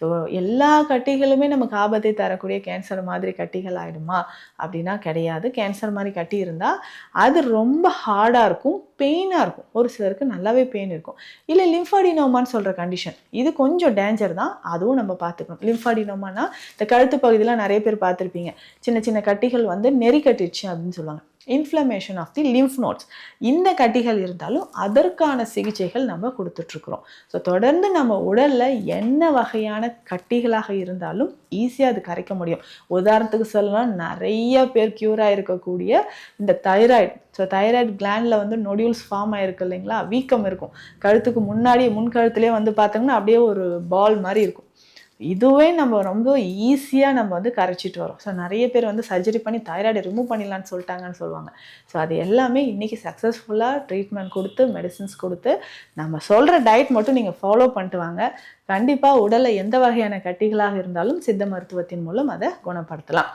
So எல்லா கட்டிகளுமே நமக்கு ஆபத்தை தரக்கூடிய கேன்சர் மாதிரி கட்டிகள் ஆகிடுமா அப்படின்னா கிடையாது. கேன்சர் மாதிரி கட்டி இருந்தால் அது ரொம்ப ஹார்டாக இருக்கும் பெயினாக இருக்கும். ஒரு சிலருக்கு நல்லாவே பெயின் இருக்கும். இல்லை லிம்ஃபாடினோமான்னு சொல்கிற கண்டிஷன் இது கொஞ்சம் டேஞ்சர் தான். அதுவும் நம்ம பார்த்துக்கணும். லிம்ஃபாடினோமானா இந்த கழுத்து பகுதியெலாம் நிறைய பேர் பார்த்துருப்பீங்க. சின்ன சின்ன கட்டிகள் வந்து நெறி கட்டிடுச்சு அப்படின்னு சொல்லுவாங்க. Inflammation of the lymph nodes இந்த கட்டிகள் இருந்தாலும் அதற்கான சிகிச்சைகள் நம்ம கொடுத்துட்ருக்குறோம். ஸோ தொடர்ந்து நம்ம உடலில் என்ன வகையான கட்டிகளாக இருந்தாலும் ஈஸியாக அது கரைக்க முடியும். உதாரணத்துக்கு சொல்லலாம் நிறைய பேர் க்யூராக இருக்கக்கூடிய இந்த தைராய்டு ஸோ தைராய்டு கிளாண்டில் வந்து நொடியூல்ஸ் ஃபார்ம் ஆகிருக்கு இல்லைங்களா? வீக்கம் இருக்கும். கழுத்துக்கு முன்னாடி முன் கழுத்துலேயே வந்து பார்த்தோங்கன்னா அப்படியே ஒரு பால் மாதிரி இருக்கும். இதுவே நம்ம ரொம்ப ஈஸியாக நம்ம வந்து கரைச்சிட்டு வரோம். ஸோ நிறைய பேர் வந்து சர்ஜரி பண்ணி தைராய்டை ரிமூவ் பண்ணிடலான்னு சொல்லிட்டாங்கன்னு சொல்லுவாங்க. ஸோ அது எல்லாமே இன்றைக்கி சக்ஸஸ்ஃபுல்லாக ட்ரீட்மெண்ட் கொடுத்து மெடிசின்ஸ் கொடுத்து நம்ம சொல்கிற டயட் மட்டும் நீங்கள் ஃபாலோ பண்ணிட்டு வாங்க. கண்டிப்பாக உடலில் எந்த வகையான கட்டிகளாக இருந்தாலும் சித்த மருத்துவத்தின் மூலம் அதை குணப்படுத்தலாம்.